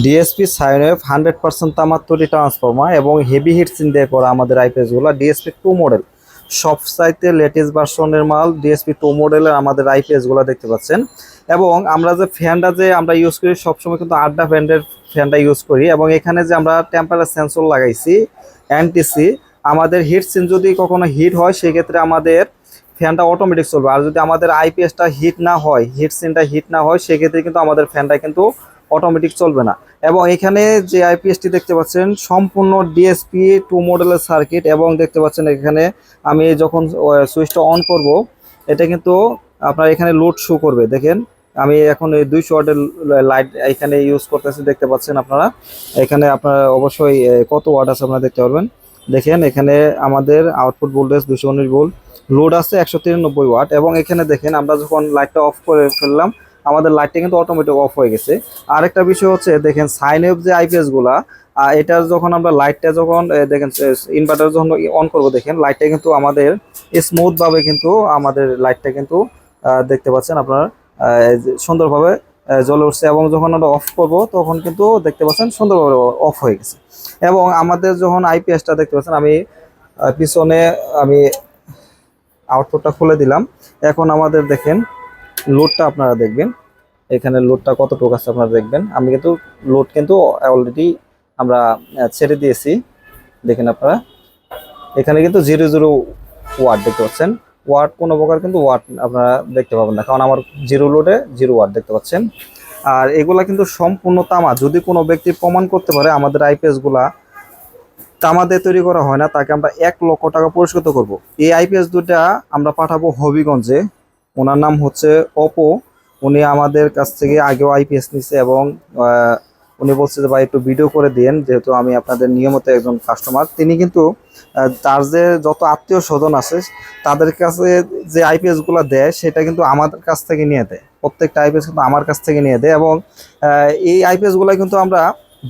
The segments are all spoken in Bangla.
ডিএসপি সাইনওয়েভ হান্ড্রেড পার্সেন্ট তামার তৈরি ট্রান্সফর্মার এবং হেভি হিট সিন দিয়ে করা আমাদের আইপিএসগুলো ডিএসপি টু মডেল সব সাইতে লেটেস্ট ভার্সনের মাল ডিএসপি টু মডেলের আমাদের আইপিএসগুলো দেখতে পাচ্ছেন। এবং আমরা যে ফ্যানটা যে আমরা ইউজ করি, সবসময় কিন্তু আড্ডা ফ্যানের ফ্যানটা ইউজ করি। এবং এখানে যে আমরা টেম্পারেচার সেন্সর লাগাইছি এনটিসি আমাদের হিট সিন যদি কখনো হিট হয়, সেক্ষেত্রে আমাদের ফ্যানটা অটোমেটিক চলবে। আর যদি আমাদের আইপিএসটা হিট না হয় হিট সিনটা হিট না হয়, সেক্ষেত্রে কিন্তু আমাদের ফ্যানটা কিন্তু অটোমেটিক চলবে না। এবং এখানে যে আইপিএসটি দেখতে পাচ্ছেন, সম্পূর্ণ ডিএসপি টু মডেলের সার্কিট এবং দেখতে পাচ্ছেন এখানে আমি যখন সুইচটা অন করব, এটা কিন্তু আপনার এখানে লোড শো করবে। দেখেন, আমি এখন এই দুইশো ওয়াটের লাইট এখানে ইউজ করতেছি, দেখতে পাচ্ছেন আপনারা। এখানে আপনারা অবশ্যই কত ওয়াট আছে আপনারা দেখতে পারবেন। দেখেন, এখানে আমাদের আউটপুট ভোল্টেজ দুশো উনিশ ভোল্ট লোড আছে একশো তিরানব্বই ওয়াট এবং এখানে দেখেন আমরা যখন লাইটটা অফ করে ফেললাম আমাদের লাইটটা কিন্তু অটোমেটিক অফ হয়ে গেছে। আরেকটা বিষয় হচ্ছে দেখেন সাইন ওয়েভ যে আইপিএসগুলা আহ, এটা যখন আমরা লাইটটা যখন দেখেন ইনভার্টার যখন অন করব দেখেন লাইটটা কিন্তু আমাদের স্মুথ ভাবে কিন্তু আমাদের লাইটটা কিন্তু দেখতে পাচ্ছেন আপনার সুন্দরভাবে জ্বলে উঠছে এবং যখন আমরা অফ করব তখন কিন্তু দেখতে পাচ্ছেন সুন্দরভাবে অফ হয়ে গেছে। এবং আমাদের যখন আইপিএসটা দেখতে পাচ্ছেন আমি পিছনে আমি আউটপুটটা খুলে দিলাম। এখন আমাদের দেখেন লোডটা আপনারা দেখবেন। এখানে লোডটা কতটুকু আছে আপনারা দেখবেন। আমি কিন্তু লোড কিন্তু অলরেডি আমরা ছেড়ে দিয়েছি। দেখেন আপনারা। এখানে কিন্তু জিরো জিরো ওয়াট দেখতে পাচ্ছেন। ওয়াট কোনো প্রকার কিন্তু ওয়াট আপনারা দেখতে পাবেন না। কারণ আমার জিরো লোডে জিরো ওয়াট দেখতে পাচ্ছেন। আর এগুলা কিন্তু সম্পূর্ণ তামা। যদি কোনো ব্যক্তি প্রমাণ করতে পারে, আমাদের আইপিএসগুলা তামা দিয়ে তৈরি করা হয় না, তাকে আমরা এক লক্ষ টাকা পুরস্কৃত করব। এই আইপিএস দুটা আমরা পাঠাবো হবিগঞ্জে। ওনার নাম হচ্ছে অপো। উনি আমাদের কাছ থেকে আগেও আইপিএস নিছে এবং উনি বলছে যে, ভাই, একটু ভিডিও করে দিন যেহেতু আমি আপনাদের নিয়মিত একজন কাস্টমার তিনি কিন্তু তার যে যত আত্মীয় স্বজন আছে, তাদের কাছে যে আইপিএসগুলো দেয়, সেটা কিন্তু আমাদের কাছ থেকে নিয়ে দেয়। প্রত্যেকটা আইপিএস কিন্তু আমার কাছ থেকে নিয়ে দেয় এবং এই আইপিএসগুলো কিন্তু আমরা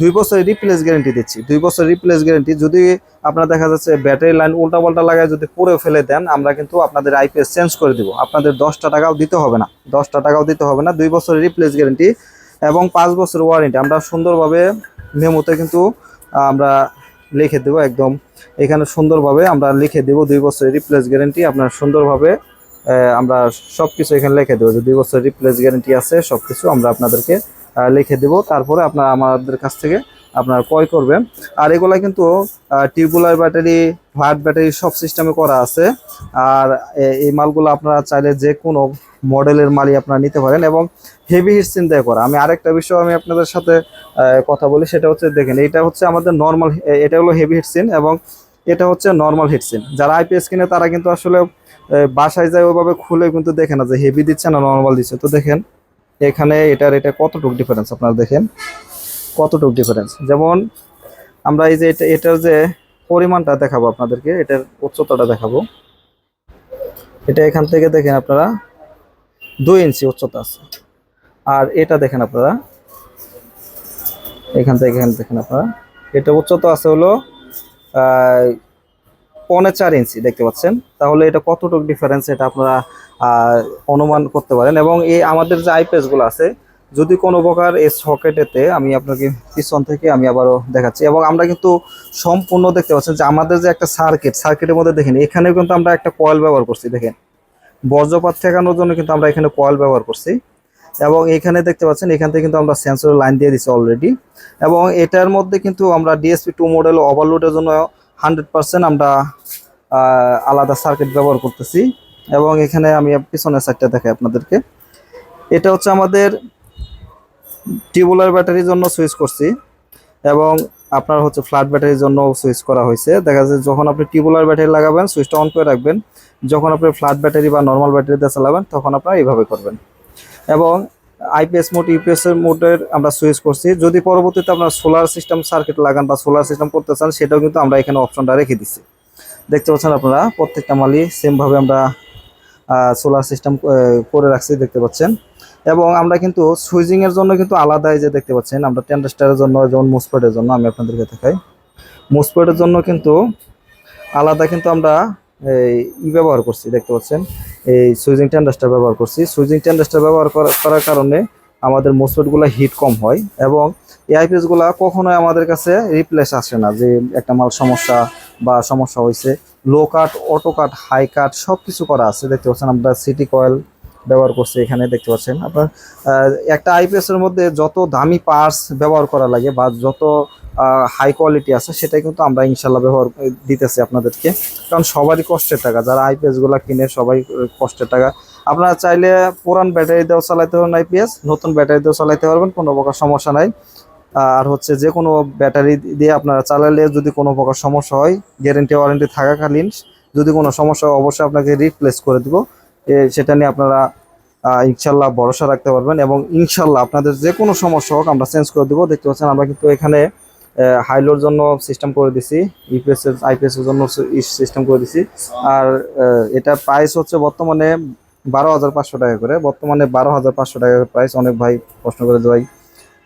দুই বছরের রিপ্লেস গ্যারেন্টি দিচ্ছি। দুই বছর রিপ্লেস গ্যারেন্টি যদি আপনার দেখা যাচ্ছে ব্যাটারি লাইন উল্টা পাল্টা লাগায় যদি পুরো ফেলে দেন, আমরা কিন্তু আপনাদের আইপিএস চেঞ্জ করে দিব। আপনাদের দশটা টাকাও দিতে হবে না। দশটা টাকাও দিতে হবে না, দুই বছরের রিপ্লেস গ্যারেন্টি এবং পাঁচ বছর ওয়ারেন্টি আমরা সুন্দরভাবে মেমোতে কিন্তু আমরা লিখে দেবো একদম। এখানে সুন্দরভাবে আমরা লিখে দেবো দুই বছরের রিপ্লেস গ্যারেন্টি আপনার সুন্দরভাবে আমরা সব কিছু এখানে লিখে দেবো যে দুই বছরের রিপ্লেস গ্যারেন্টি আছে সব কিছু আমরা আপনাদেরকে লিখে দেবো। তারপরে আপনারা আমাদের কাছ থেকে আপনারা ক্রয় করবেন। আর এগুলা কিন্তু টিউবুলার ব্যাটারি ফ্ল্যাট ব্যাটারি সব সিস্টেমে করা আছে। আর এই মালগুলো আপনারা চাইলে যে কোনো মডেলের মালই আপনারা নিতে পারেন এবং হেভি হিট চিন্তা করা। আমি আরেকটা বিষয় আমি আপনাদের সাথে কথা বলি, সেটা হচ্ছে দেখেন, এটা হচ্ছে আমাদের নর্মাল এটা হলো হেভি হিটসিন এবং এটা হচ্ছে নর্মাল হিটসিন যারা আইপিএস কিনে, তারা কিন্তু আসলে বাসায় যায় ওইভাবে খুলে কিন্তু দেখে না যে হেভি দিচ্ছে না নর্মাল দিচ্ছে। তো দেখেন এখানে এটার এটা কতটুকু ডিফারেন্স আপনারা দেখেন। কতটুকু ডিফারেন্স যেমন আমরা এই যে এটা, এটার যে পরিমাণটা দেখাবো আপনাদেরকে, এটার উচ্চতাটা দেখাবো। এটা এখান থেকে দেখেন আপনারা, দুই ইঞ্চি উচ্চতা আছে। আর এটা দেখেন আপনারা, এখান থেকে এখানে দেখেন আপনারা। এটা উচ্চতা আছে হলো পৌনে চার ইঞ্চি, দেখতে পাচ্ছেন। তাহলে এটা কতটুকু ডিফারেন্স এটা আপনারা অনুমান করতে পারেন। এবং এই আমাদের যে আইপিএসগুলো আছে, যদি কোনো প্রকার এই সকেটেতে আমি আপনাকে পিছন থেকে আমি আবারও দেখাচ্ছি। এবং আমরা কিন্তু সম্পূর্ণ দেখতে পাচ্ছেন যে আমাদের যে একটা সার্কিট সার্কিটের মধ্যে দেখেন, এখানেও কিন্তু আমরা একটা কয়েল ব্যবহার করছি, দেখেন। বজ্রপাত ঠেকানোর জন্য কিন্তু আমরা এখানে কয়েল ব্যবহার করছি। এবং এখানে দেখতে পাচ্ছেন, এখান থেকে কিন্তু আমরা সেন্সরের লাইন দিয়ে দিচ্ছি অলরেডি এবং এটার মধ্যে কিন্তু আমরা ডিএসপি টু মডেল ওভারলোডের জন্য হান্ড্রেড পার্সেন্ট আমরা আলাদা সার্কিট ব্যবহার করতেছি। এবং এখানে আমি পিছনের সাইডটা দেখাই আপনাদেরকে। এটা হচ্ছে আমাদের টিউবুলার ব্যাটারির জন্য সুইচ করছি। এবং আপনার হচ্ছে ফ্ল্যাট ব্যাটারির জন্য সুইচ করা হয়েছে। দেখা যাচ্ছে যখন আপনি টিউবুলার ব্যাটারি লাগাবেন সুইচটা অন করে রাখবেন। যখন আপনি ফ্ল্যাট ব্যাটারি বা নর্মাল ব্যাটারিতে চালাবেন, তখন আপনারা এইভাবে করবেন। এবং আইপিএস মোড ইউপিএস এর মোডের আমরা সুইচ করছি। যদি পরবর্তীতে আপনার সোলার সিস্টেম সার্কিট লাগান বা সোলার সিস্টেম করতে চান, সেটাও কিন্তু আমরা এখানে অপশনটা রেখে দিচ্ছি দেখতে পাচ্ছেন আপনারা, প্রত্যেকটা মালই সেমভাবে আমরা সোলার সিস্টেম করে রাখছি, দেখতে পাচ্ছেন। এবং আমরা কিন্তু সুইচিং এর জন্য কিন্তু আলাদাই যে দেখতে পাচ্ছেন, আমরা টেন্ডাস্টারের জন্য, যেমন মুসপেটের জন্য, আমি আপনাদেরকে দেখাই। মুসপেটের জন্য কিন্তু আলাদা কিন্তু আমরা ই ব্যবহার করছি, দেখতে পাচ্ছেন। এই সুইজিং টেন্ডাস্টার ব্যবহার করছি। সুইজিং টেন্ডাস্টার ব্যবহার করা- করার কারণে আমাদের মোসফেটগুলো হিট কম হয় এবং এই আইপিএসগুলো কখনোই আমাদের কাছে রিপ্লেস আসে না যে একটা মাল সমস্যা বা সমস্যা হয়েছে। লো কাট অটো কাট হাই কাট সব কিছু করা আছে, দেখতে পাচ্ছেন। আমরা সিটি কয়েল ব্যবহার করছি এখানে, দেখতে পাচ্ছেন। আপনার একটা আইপিএসের মধ্যে যত দামি পার্টস ব্যবহার করা লাগে বা যত হাই কোয়ালিটি আছে, সেটাই কিন্তু আমরা ইনশাল্লাহ ব্যবহার দিতেছি আপনাদেরকে। কারণ সবারই কষ্টের টাকা, যারা আইপিএসগুলা কিনে সবাই কষ্টের টাকা। আপনারা চাইলে পুরান ব্যাটারি দিয়েও চালাইতে পারবেন আইপিএস নতুন ব্যাটারি দিয়েও চালাতে পারবেন, কোনো প্রকার সমস্যা নাই। আর হচ্ছে যে কোনো ব্যাটারি দিয়ে আপনারা চালালে যদি কোনো প্রকার সমস্যা হয় গ্যারেন্টি ওয়ারেন্টি থাকাকালীন যদি কোনো সমস্যা হয়, অবশ্যই আপনাকে রিপ্লেস করে দিব। সেটা নিয়ে আপনারা ইনশাল্লাহ ভরসা রাখতে পারবেন এবং ইনশাল্লাহ আপনাদের যে কোনো সমস্যা হোক আমরা চেঞ্জ করে দেবো। দেখতে পাচ্ছেন আমরা কিন্তু এখানে হাইলোর জন্য সিস্টেম করে দিছি ইপিএস এর আইপিএস এর জন্য সিস্টেম করে দিছি। আর এটা প্রাইস হচ্ছে বর্তমানে বারো হাজার পাঁচশো টাকা করে। বর্তমানে বারো হাজার পাঁচশো টাকা প্রাইস অনেক ভাই প্রশ্ন করে যে ভাই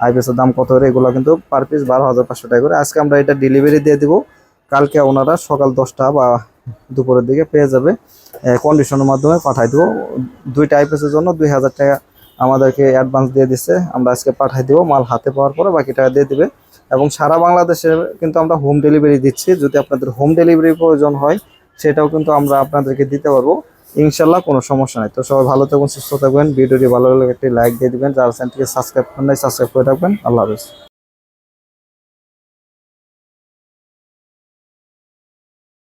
আইপিএস এর দাম কত করে? এগুলো কিন্তু পার পিস বারো হাজার পাঁচশো টাকা করে। আজকে আমরা এটা ডেলিভারি দিয়ে দিব। কালকে ওনারা সকাল দশটা বা দুপুরের দিকে পেয়ে যাবে। কন্ডিশনের মাধ্যমে পাঠাই দেবো। দুইটা আইপিএসের জন্য দুই হাজার টাকা আমাদেরকে অ্যাডভান্স দিয়ে দিচ্ছে আমরা আজকে পাঠাই দেবো, মাল হাতে পাওয়ার পরে বাকি টাকা দিয়ে দিবে। এবং সারা বাংলাদেশে কিন্তু আমরা হোম ডেলিভারি দিচ্ছি। যদি আপনাদের হোম ডেলিভারি প্রয়োজন হয়, সেটাও কিন্তু আমরা আপনাদেরকে দিতে পারব। ইনশাল্লাহ কোনো সমস্যা নেই। তো সবাই ভালো থাকুন, সুস্থ থাকবেন ভিডিওটি ভালো লাগলে একটি লাইক দিয়ে দেবেন। যারা চ্যানেলটিকে সাবস্ক্রাইব করেন সাবস্ক্রাইব করে রাখবেন। আল্লাহ হাফেজ।